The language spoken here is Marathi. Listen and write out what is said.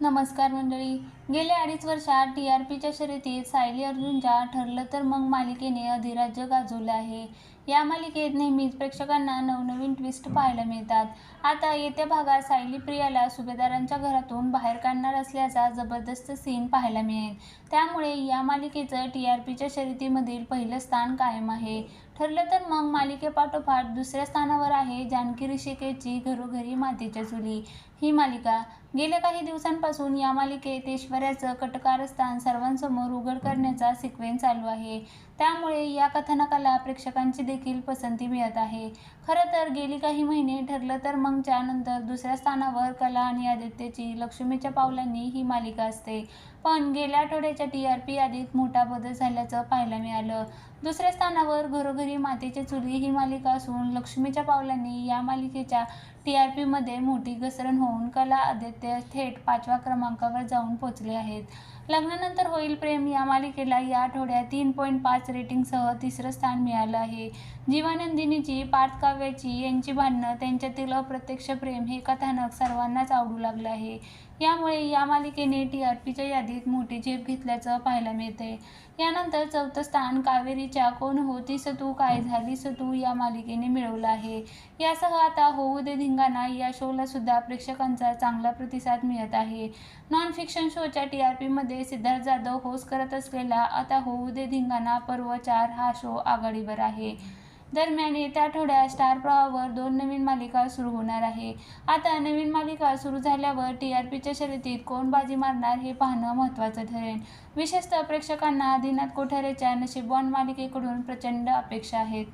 नमस्कार मंडळी. गेल्या अडीच वर्षात टी आर पीच्या शर्यतीत सायली अर्जुनच्या ठरलं तर मग मालिकेने अधिराज्य गाजवलं आहे. या मालिकेत नेहमीच प्रेक्षकांना नवनवीन ट्विस्ट पाहायला मिळतात. आता येत्या भागात सायली प्रियाला सुभेदारांच्या घरातून बाहेर काढणार असल्याचा जबरदस्त सीन पाहायला मिळेल. त्यामुळे या मालिकेचं टी आर पीच्या शर्यतीमधील पहिलं स्थान कायम आहे. ठरलं तर मग मालिकेपाठोपाठ दुसऱ्या स्थानावर आहे जानकी ऋषिकेची घरोघरी मातीच्या चुली ही मालिका गेल्या काही दिवसांपासून या मालिकेत ऐश्वर्याचं कटकारस्थान सर्वांसमोर उघड करण्याचा सिक्वेन्स चालू आहे. त्यामुळे या कथानकाला प्रेक्षकांची देखील पसंती मिळत आहे. खरं तर गेली काही महिने ठरलं तर मगच्या नंतर दुसऱ्या स्थानावर कला आणि आदित्यची लक्ष्मीच्या पावलांनी ही मालिका असते. पण गेल्या आठवड्याच्या टी आर पी यादीत मोठा बदल झाल्याचं पाहायला मिळालं. दुसऱ्या स्थानावर घरोघरी मातीची चुली ही मालिका असून लक्ष्मीच्या पावलांनी या मालिकेच्या टी आर पीमध्ये मोठी घसरण होऊन कला आदित्य थेट पाचव्या क्रमांकावर जाऊन पोचले आहेत. लग्नानंतर होईल प्रेम या मालिकेला या आठवड्यात तीन पॉईंट पाच रेटिंगसह तिसरं स्थान मिळालं आहे. जीवानंदिनीची पार्थ काव्याची यांची भांडणं त्यांच्यातील अप्रत्यक्ष प्रेम हे कथानक सर्वांनाच आवडू लागलं आहे. यामुळे या मालिकेने टी आर पीच्या यादीत मोठी झेप घेतल्याचं पाहायला मिळते यानंतर चौथं स्थान कावेरीच्या कोण होतीस तू काय झालीस तू या मालिकेने मिळवलं आहे. यासह आता होऊ दे धिंगाणा या शोला सुद्धा प्रेक्षकांचा चांगला प्रतिसाद मिळत आहे. नॉन फिक्शन शोच्या टी आर पीमध्ये सिद्धार्थ जाधव होस्ट करत असलेला आता होऊ दे धिंगाणा पर्व चार हा शो आघाडीवर आहे. दरम्यान येत्या आठवड्यात स्टार प्रवाहावर दोन नवीन मालिका सुरू होणार आहे. आता नवीन मालिका सुरू झाल्यावर टी आर पीच्या शर्यतीत कोण बाजी मारणार हे पाहणं महत्त्वाचं ठरेल. विशेषतः प्रेक्षकांना आदिनाथ कोठारेच्या नशीबवान मालिकेकडून प्रचंड अपेक्षा आहेत.